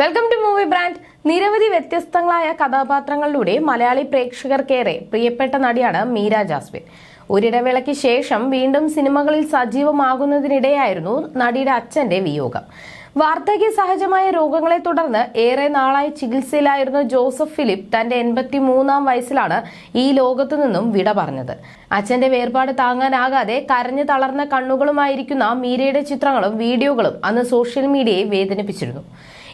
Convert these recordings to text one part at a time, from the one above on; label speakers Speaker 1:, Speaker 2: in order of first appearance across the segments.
Speaker 1: Welcome to movie brand നിരവധി വ്യത്യസ്തങ്ങളായ കഥാപാത്രങ്ങളിലൂടെ മലയാളി പ്രേക്ഷകർക്കേറെ പ്രിയപ്പെട്ട നടിയാണ് മീര ജാസ്മിൻ. ഒരിടവേളയ്ക്ക് ശേഷം വീണ്ടും സിനിമകളിൽ സജീവമാകുന്നതിനിടെയായിരുന്നു നടിയുടെ അച്ഛന്റെ വിയോഗം. വാർദ്ധക്യ സഹജമായ രോഗങ്ങളെ തുടർന്ന് ഏറെ നാളായി ചികിത്സയിലായിരുന്ന ജോസഫ് ഫിലിപ്പ് തന്റെ എൺപത്തി മൂന്നാം വയസ്സിലാണ് ഈ ലോകത്തു നിന്നും വിട പറഞ്ഞത്. അച്ഛന്റെ വേർപാട് താങ്ങാനാകാതെ കരഞ്ഞു തളർന്ന കണ്ണുകളുമായിരിക്കുന്ന മീരയുടെ ചിത്രങ്ങളും വീഡിയോകളും അന്ന് സോഷ്യൽ മീഡിയയെ വേദനിപ്പിച്ചിരുന്നു.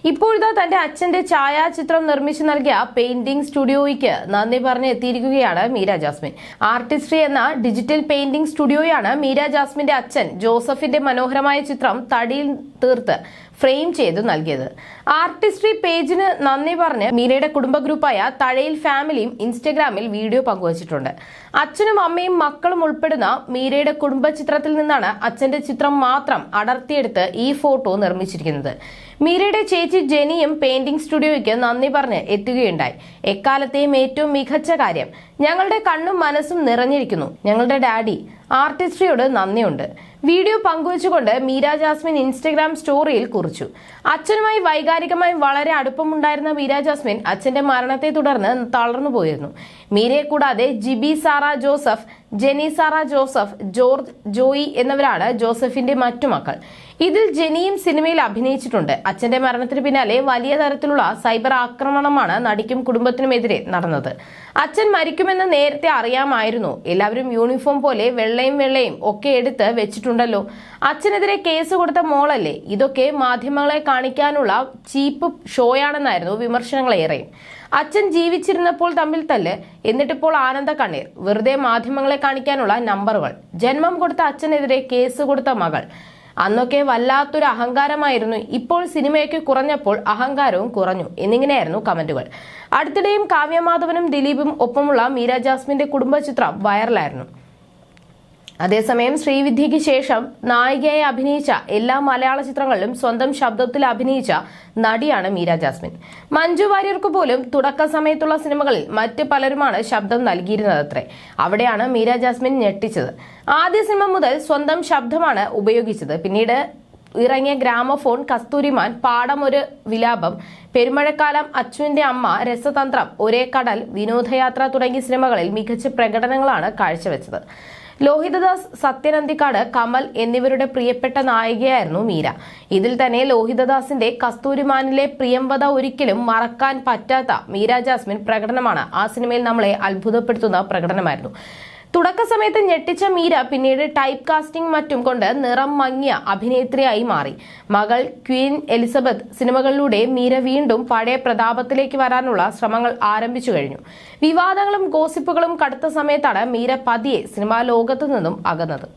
Speaker 1: ഇപ്പോഴിതാ തന്റെ അച്ഛന്റെ ഛായാചിത്രം നിർമ്മിച്ചു നൽകിയ പെയിന്റിംഗ് സ്റ്റുഡിയോയ്ക്ക് നന്ദി പറഞ്ഞ് എത്തിയിരിക്കുകയാണ് മീര ജാസ്മിൻ. ആർട്ടിസ്ട്രി എന്ന ഡിജിറ്റൽ പെയിന്റിംഗ് സ്റ്റുഡിയോയാണ് മീര ജാസ്മിന്റെ അച്ഛൻ ജോസഫിന്റെ മനോഹരമായ ചിത്രം തടിയിൽ തീർത്ത് ഫ്രെയിം ചെയ്ത് നൽകിയത്. ആർട്ടിസ്ട്രി പേജിന് നന്ദി പറഞ്ഞ് മീരയുടെ കുടുംബ ഗ്രൂപ്പായ തഴയിൽ ഫാമിലിയും ഇൻസ്റ്റഗ്രാമിൽ വീഡിയോ പങ്കുവച്ചിട്ടുണ്ട്. അച്ഛനും അമ്മയും മക്കളും ഉൾപ്പെടുന്ന മീരയുടെ കുടുംബ ചിത്രത്തിൽ നിന്നാണ് അച്ഛന്റെ ചിത്രം മാത്രം അടർത്തിയെടുത്ത് ഈ ഫോട്ടോ നിർമ്മിച്ചിരിക്കുന്നത്. മീരയുടെ ചേച്ചി ജെനിയും പെയിന്റിംഗ് സ്റ്റുഡിയോയ്ക്ക് നന്ദി പറഞ്ഞ് എത്തുകയുണ്ടായി. എക്കാലത്തെയും ഏറ്റവും മികച്ച കാര്യം ഞങ്ങളുടെ കണ്ണും മനസ്സും നിറഞ്ഞിരിക്കുന്നു. ഞങ്ങളുടെ ഡാഡി ആർട്ടിസ്ട്രിയോട് നന്ദിയുണ്ട്. വീഡിയോ പങ്കുവച്ചുകൊണ്ട് മീര ജാസ്മിൻ ഇൻസ്റ്റഗ്രാം സ്റ്റോറിയിൽ കുറിച്ചു. അച്ഛനുമായി വൈകാരികമായി വളരെ അടുപ്പമുണ്ടായിരുന്ന മീര ജാസ്മിൻ അച്ഛന്റെ മരണത്തെ തുടർന്ന് തളർന്നു പോയിരുന്നു. മീരയെ കൂടാതെ ജിബി സാറ ജോസഫ് ജെനി സാറ ജോസഫ് ജോർജ് ജോയി എന്നിവരാണ് ജോസഫിന്റെ മറ്റു മക്കൾ. ഇതിൽ ജെനിയും സിനിമയിൽ അഭിനയിച്ചിട്ടുണ്ട്. അച്ഛന്റെ മരണത്തിന് പിന്നാലെ വലിയ തരത്തിലുള്ള സൈബർ ആക്രമണമാണ് നടിക്കും കുടുംബത്തിനുമെതിരെ നടന്നത്. അച്ഛൻ മരിക്കുമെന്ന് നേരത്തെ അറിയാമായിരുന്നു. എല്ലാവരും യൂണിഫോം പോലെ വെള്ളയും വെള്ളയും ഒക്കെ എടുത്ത് വെച്ചിട്ടുണ്ടല്ലോ. അച്ഛനെതിരെ കേസ് കൊടുത്ത മോളല്ലേ? ഇതൊക്കെ മാധ്യമങ്ങളെ കാണിക്കാനുള്ള ചീപ്പ് ഷോയാണെന്നായിരുന്നു വിമർശനങ്ങളേറെയും. അച്ഛൻ ജീവിച്ചിരുന്നപ്പോൾ തമ്മിൽ തല്ല് എന്നിട്ടിപ്പോൾ ആനന്ദ കണ്ണീർ. വെറുതെ മാധ്യമങ്ങളെ കാണിക്കാനുള്ള നമ്പറുകൾ. ജന്മം കൊടുത്ത അച്ഛനെതിരെ കേസ് കൊടുത്ത മകൾ. അന്നൊക്കെ വല്ലാത്തൊരു അഹങ്കാരമായിരുന്നു. ഇപ്പോൾ സിനിമയൊക്കെ കുറഞ്ഞപ്പോൾ അഹങ്കാരവും കുറഞ്ഞു. എന്നിങ്ങനെയായിരുന്നു കമന്റുകൾ. അടുത്തിടെയും കാവ്യമാധവനും ദിലീപും ഒപ്പമുള്ള മീര ജാസ്മിന്റെ കുടുംബ ചിത്രം വൈറലായിരുന്നു. അതേസമയം ശ്രീവിദ്യയ്ക്ക് ശേഷം നായികയായി അഭിനയിച്ച എല്ലാ മലയാള ചിത്രങ്ങളിലും സ്വന്തം ശബ്ദത്തിൽ അഭിനയിച്ച നടിയാണ് മീര ജാസ്മിൻ. മഞ്ജു വാര്യർക്ക് പോലും തുടക്ക സമയത്തുള്ള സിനിമകളിൽ മറ്റ് പലരുമാണ് ശബ്ദം നൽകിയിരുന്നതത്രേ. അവിടെയാണ് മീര ജാസ്മിൻ ഞെട്ടിച്ചത്. ആദ്യ സിനിമ മുതൽ സ്വന്തം ശബ്ദമാണ് ഉപയോഗിച്ചത്. പിന്നീട് ഇറങ്ങിയ ഗ്രാമഫോൺ കസ്തൂരിമാൻ പാടം ഒരു വിലാപം പെരുമഴക്കാലം അച്ചുവിന്റെ അമ്മ രസതന്ത്രം ഒരേ കടൽ വിനോദയാത്ര തുടങ്ങിയ സിനിമകളിൽ മികച്ച പ്രകടനങ്ങളാണ് കാഴ്ചവെച്ചത്. ലോഹിതദാസ് സത്യനന്ദിക്കാട് കമൽ എന്നിവരുടെ പ്രിയപ്പെട്ട നായികയായിരുന്നു മീര. ഇതിൽ തന്നെ ലോഹിതദാസിന്റെ കസ്തൂരിമാനിലെ പ്രിയംവത ഒരിക്കലും മറക്കാൻ പറ്റാത്ത മീര ജാസ്മിൻ പ്രകടനമാണ് ആ സിനിമയിൽ നമ്മളെ അത്ഭുതപ്പെടുത്തുന്ന പ്രകടനമായിരുന്നു. തുടക്ക സമയത്ത് ഞെട്ടിച്ച മീര പിന്നീട് ടൈപ്പ് കാസ്റ്റിംഗ് മറ്റും കൊണ്ട് നിറം മങ്ങിയ അഭിനേത്രിയായി മാറി. മകൾ ക്വീൻ എലിസബത്ത് സിനിമകളിലൂടെ മീര വീണ്ടും പഴയ പ്രതാപത്തിലേക്ക് വരാനുള്ള ശ്രമങ്ങൾ ആരംഭിച്ചു കഴിഞ്ഞു. വിവാദങ്ങളും ഗോസിപ്പുകളും കടുത്ത സമയത്താണ് മീര പതിയെ സിനിമാ ലോകത്തു നിന്നും അകന്നത്.